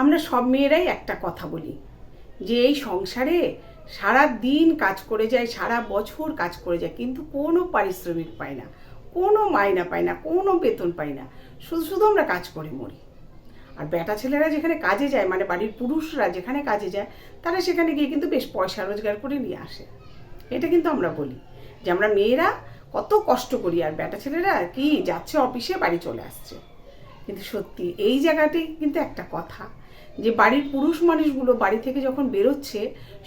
আমরা সব মেয়েরাই একটা কথা বলি, যে এই সংসারে সারা দিন কাজ করে যায়, সারা বছর কাজ করে যায়, কিন্তু কোনো পারিশ্রমিক পায় না, কোনো মাইনা পায় না, কোনো বেতন পায় না, শুধু শুধু আমরা কাজ করে মরি। আর বেটা ছেলেরা যেখানে কাজে যায় মানে বাড়ির পুরুষরা যেখানে কাজে যায়, তারা সেখানে গিয়ে কিন্তু বেশ পয়সা রোজগার করে নিয়ে আসে। এটা কিন্তু আমরা বলি, যে আমরা মেয়েরা কত কষ্ট করি, আর বেটা ছেলেরা কি যাচ্ছে অফিসে, বাড়ি চলে আসছে। কিন্তু সত্যি, এই জায়গাটাই কিন্তু একটা কথা যে বাড়ির পুরুষ মানুষগুলো বাড়ি থেকে যখন বেরোচ্ছে,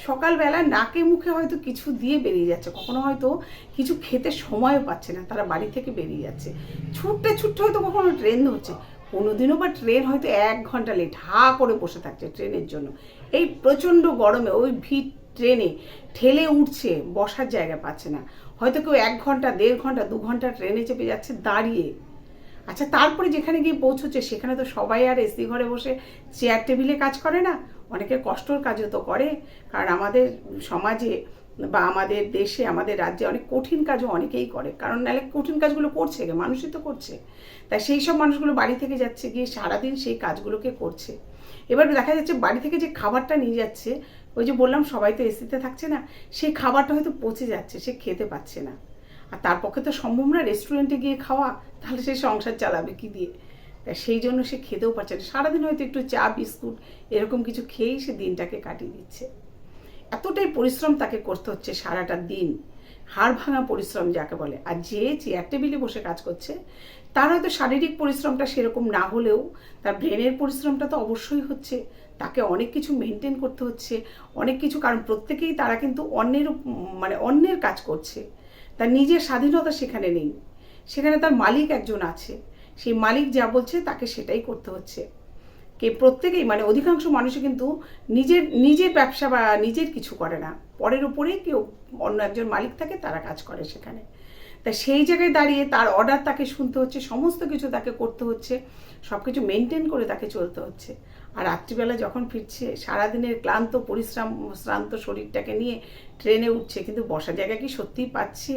সকালবেলা নাকে মুখে হয়তো কিছু দিয়ে বেরিয়ে যাচ্ছে। কখনো হয়তো কিছু খেতে সময়ও পাচ্ছে না, তারা বাড়ি থেকে বেরিয়ে যাচ্ছে। ছুটতে ছুটতে হয়তো কখনো ট্রেন ধরছে। কোনোদিনও বা ট্রেন হয়তো এক ঘণ্টা লেট হা করে বসে থাকছে ট্রেনের জন্য। এই প্রচণ্ড গরমে, ওই ভিড় ট্রেনে ঠেলে উঠছে, বসার জায়গা পাচ্ছে না। হয়তো কেউ এক ঘণ্টা, দেড় ঘণ্টা, দু ঘণ্টা ট্রেনে চেপে যাচ্ছে, দাঁড়িয়ে আচ্ছা তারপরে যেখানে গিয়ে পৌঁছচ্ছে, সেখানে তো সবাই আর এসি ঘরে বসে চেয়ার টেবিলে কাজ করে না। অনেকে কষ্টর কাজও তো করে। কারণ আমাদের সমাজে বা আমাদের দেশে, আমাদের রাজ্যে অনেক কঠিন কাজও অনেকেই করে। কারণ নাহলে কঠিন কাজগুলো করছে মানুষই তো করছে। তাই সেই সব মানুষগুলো বাড়ি থেকে যাচ্ছে, গিয়ে সারাদিন সেই কাজগুলোকে করছে। এবার দেখা যাচ্ছে বাড়ি থেকে যে খাবারটা নিয়ে যাচ্ছে, ওই যে বললাম সবাই তো এসিতে থাকছে না, সেই খাবারটা হয়তো পচে যাচ্ছে, সে খেতে পাচ্ছে না। আর তার পক্ষে তো সম্ভব না রেস্টুরেন্টে গিয়ে খাওয়া, তাহলে সে সংসার চালাবে কি দিয়ে? তাই সেই জন্য সে খেতেও পারছে না। সারাদিন হয়তো একটু চা, বিস্কুট এরকম কিছু খেয়েই সে দিনটাকে কাটিয়ে দিচ্ছে। এতটাই পরিশ্রম তাকে করতে হচ্ছে সারাটা দিন। হাড় ভাঙা পরিশ্রম যাকে বলে। আর যে চেয়ার টেবিলে বসে কাজ করছে, তার হয়তো শারীরিক পরিশ্রমটা সেরকম না হলেও তার ব্রেনের পরিশ্রমটা তো অবশ্যই হচ্ছে। তাকে অনেক কিছু মেনটেন করতে হচ্ছে। অনেক কিছু, কারণ প্রত্যেকেই তারা কিন্তু অন্যের মানে অন্যের কাজ করছে। তার নিজের স্বাধীনতা সেখানে নেই। সেখানে তার মালিক একজন আছে। সেই মালিক যা বলছে তাকে সেটাই করতে হচ্ছে। কে প্রত্যেকেই মানে অধিকাংশ মানুষই কিন্তু নিজের নিজের ব্যবসা বা নিজের কিছু করে না। পরের উপরেই কেউ অন্য একজন মালিক থাকে, তারা কাজ করে সেখানে। তা সেই জায়গায় দাঁড়িয়ে তার অর্ডার তাকে শুনতে হচ্ছে, সমস্ত কিছু তাকে করতে হচ্ছে সব কিছু মেনটেন করে তাকে চলতে হচ্ছে। আর রাত্রিবেলা যখন ফিরছে, সারাদিনের ক্লান্ত, পরিশ্রম, শ্রান্ত শরীরটাকে নিয়ে ট্রেনে উঠছে। কিন্তু বসার জায়গা কি সত্যিই পাচ্ছে?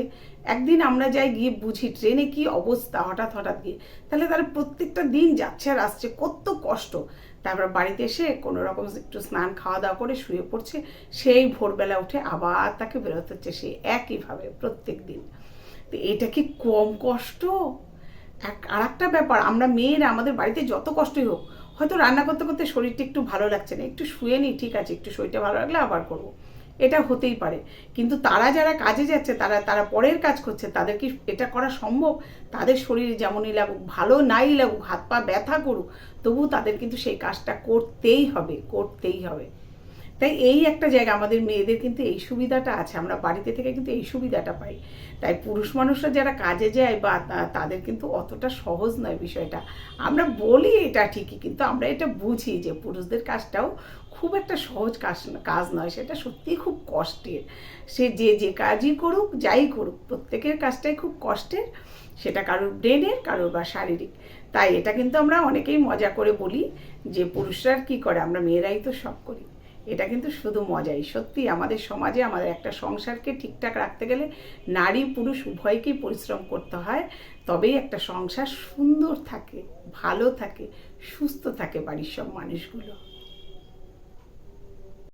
একদিন আমরা যাই গিয়ে বুঝি ট্রেনে কি অবস্থা হঠাৎ হঠাৎ গিয়ে। তাহলে তারা প্রত্যেকটা দিন যাচ্ছে আর আসছে, কত কষ্ট। তারপর বাড়িতে এসে কোনো রকম একটু স্নান খাওয়া দাওয়া করে শুয়ে পড়ছে। সেই ভোরবেলা উঠে আবার তাকে বেরোতে হচ্ছে, সেই একইভাবে প্রত্যেক দিন তো এটা কি কম কষ্ট? এক আর একটা ব্যাপার, আমরা মেয়েরা আমাদের বাড়িতে যত কষ্টই হোক, হয়তো রান্না করতে করতে শরীরটা একটু ভালো লাগছে না, একটু শুয়ে নিই ঠিক আছে, একটু শরীরটা ভালো লাগলে আবার করব। এটা হতেই পারে। কিন্তু তারা যারা কাজে যাচ্ছে, তারা তারা পরের কাজ করছে, তাদের কি এটা করা সম্ভব? তাদের শরীরে যেমনই লাগুক, ভালো নাই লাগুক, হাত পা ব্যথা করুক তবু তাদের কিন্তু সেই কাজটা করতেই হবে করতেই হবে। তাই এই একটা জায়গা, আমাদের মেয়েদের কিন্তু এই সুবিধাটা আছে। আমরা বাড়িতে থেকে কিন্তু এই সুবিধাটা পাই। তাই পুরুষ মানুষরা যারা কাজে যায় বা তাদের কিন্তু অতটা সহজ নয় বিষয়টা। আমরা বলি এটা ঠিকই, কিন্তু আমরা এটা বুঝি যে পুরুষদের কাজটাও খুব একটা সহজ কাজ কাজ নয়। সেটা সত্যিই খুব কষ্টের। সে যে যে কাজই করুক, যাই করুক, প্রত্যেকের কাজটাই খুব কষ্টের। সেটা কারোর ব্রেনের কারোর বা শারীরিক। তাই এটা কিন্তু আমরা অনেকেই মজা করে বলি যে পুরুষরা কি করে? আমরা মেয়েরাই তো সব করি। এটা কিন্তু শুধু মজাই। সত্যি আমাদের সমাজে আমাদের একটা সংসারকে ঠিকঠাক রাখতে গেলে নারী পুরুষ উভয়কেই পরিশ্রম করতে হয়। তবেই একটা সংসার সুন্দর থাকে, ভালো থাকে, সুস্থ থাকে বাড়ির সব মানুষগুলো।